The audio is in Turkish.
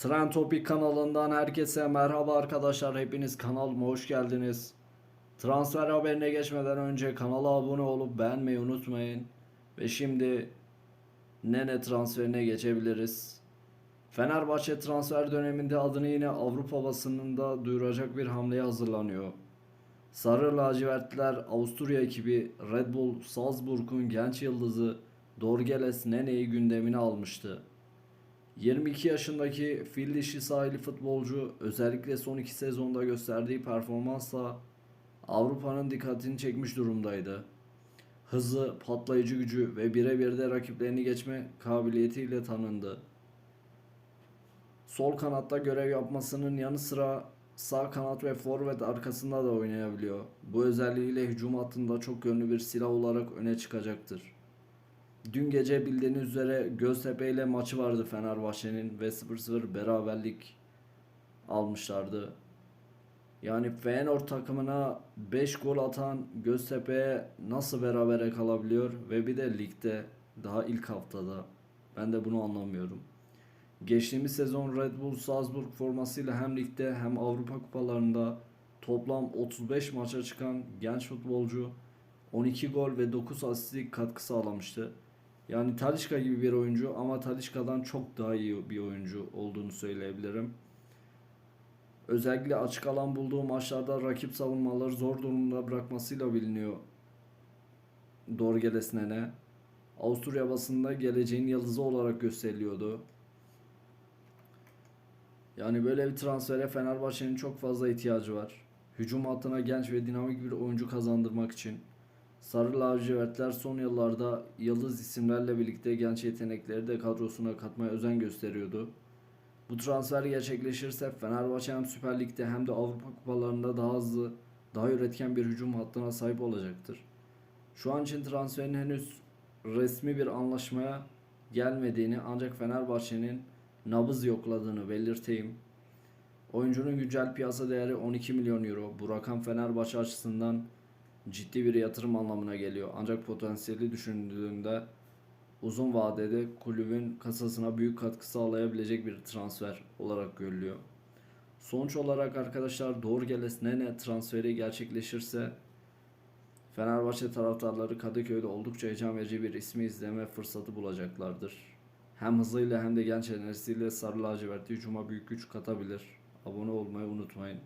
Trend Topic kanalından herkese merhaba arkadaşlar. Hepiniz kanalıma hoş geldiniz. Transfer haberine geçmeden önce kanala abone olup beğenmeyi unutmayın. Ve şimdi Nene transferine geçebiliriz. Fenerbahçe transfer döneminde adını yine Avrupa basınında duyuracak bir hamleye hazırlanıyor. Sarı lacivertliler Avusturya ekibi Red Bull Salzburg'un genç yıldızı Dorgeles Nene'yi gündemine almıştı. 22 yaşındaki fil dişi sahili futbolcu özellikle son iki sezonda gösterdiği performansla Avrupa'nın dikkatini çekmiş durumdaydı. Hızı, patlayıcı gücü ve birebir de rakiplerini geçme kabiliyetiyle tanındı. Sol kanatta görev yapmasının yanı sıra sağ kanat ve forvet arkasında da oynayabiliyor. Bu özelliğiyle hücum hattında çok yönlü bir silah olarak öne çıkacaktır. Dün gece bildiğiniz üzere Göztepe ile maçı vardı Fenerbahçe'nin ve 0-0 beraberlik almışlardı. Yani Feyenoord takımına 5 gol atan Göztepe'ye nasıl berabere kalabiliyor ve bir de ligde daha ilk haftada. Ben de bunu anlamıyorum. Geçtiğimiz sezon Red Bull Salzburg formasıyla hem ligde hem Avrupa kupalarında toplam 35 maça çıkan genç futbolcu 12 gol ve 9 asistlik katkı sağlamıştı. Yani Talisca gibi bir oyuncu ama Talisca'dan çok daha iyi bir oyuncu olduğunu söyleyebilirim. Özellikle açık alan bulduğu maçlarda rakip savunmaları zor durumda bırakmasıyla biliniyor. Dorgeles Nene. Avusturya basında geleceğin yıldızı olarak gösteriliyordu. Yani böyle bir transfere Fenerbahçe'nin çok fazla ihtiyacı var. Hücum hattına genç ve dinamik bir oyuncu kazandırmak için. Sarı lacivertler son yıllarda yıldız isimlerle birlikte genç yetenekleri de kadrosuna katmaya özen gösteriyordu. Bu transfer gerçekleşirse Fenerbahçe hem Süper Lig'de hem de Avrupa kupalarında daha hızlı, daha üretken bir hücum hattına sahip olacaktır. Şu an için transferin henüz resmi bir anlaşmaya gelmediğini ancak Fenerbahçe'nin nabız yokladığını belirteyim. Oyuncunun güncel piyasa değeri 12 milyon euro. Bu rakam Fenerbahçe açısından ciddi bir yatırım anlamına geliyor. Ancak potansiyeli düşündüğünde uzun vadede kulübün kasasına büyük katkı sağlayabilecek bir transfer olarak görülüyor. Sonuç olarak arkadaşlar Dorgeles Nene transferi gerçekleşirse Fenerbahçe taraftarları Kadıköy'de oldukça heyecan verici bir ismi izleme fırsatı bulacaklardır. Hem hızıyla hem de genç enerjisiyle Sarı Lacivert'i hücuma büyük güç katabilir. Abone olmayı unutmayın.